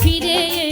ফিরে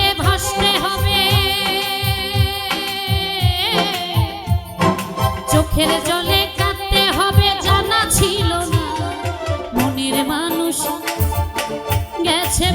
চোখের হবে জানা ছিল না। মনের মানুষ গেছে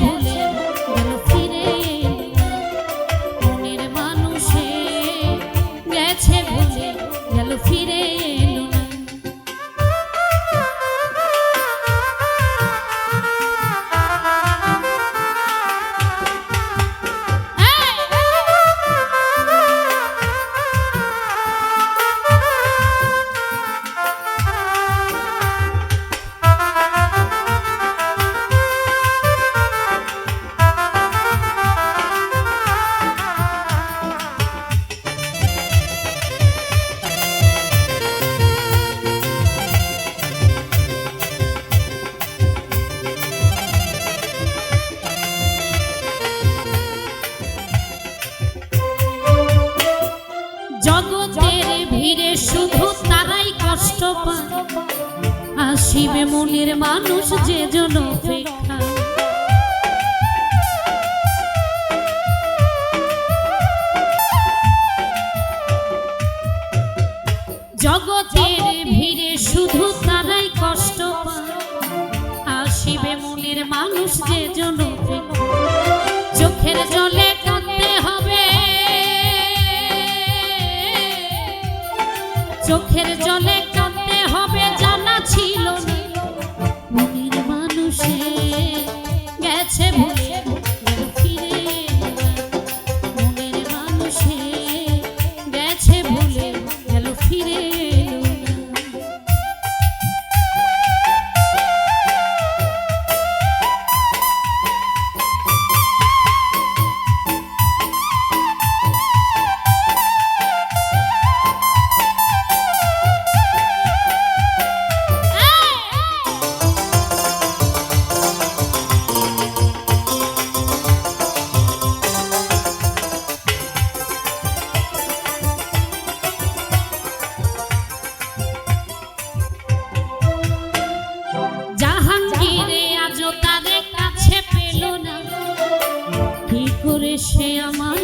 ভিড়ে শুধু তারাই কষ্ট পায়। আসিবে মনের মানুষ যে জন জগতের ভিড়ে শুধু তারাই কষ্ট পায়। আসিবে মনের মানুষ যে জন চোখের জলে কাঁদতে chama.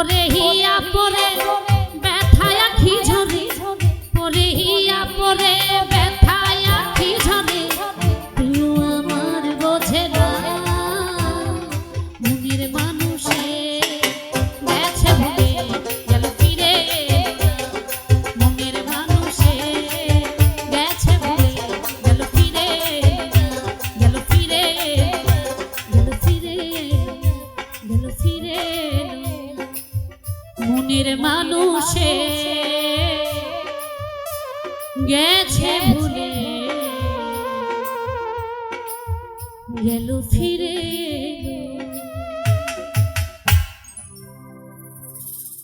ওরে হিয়া পরে। গেছে ভুলে। গেল ফিরে।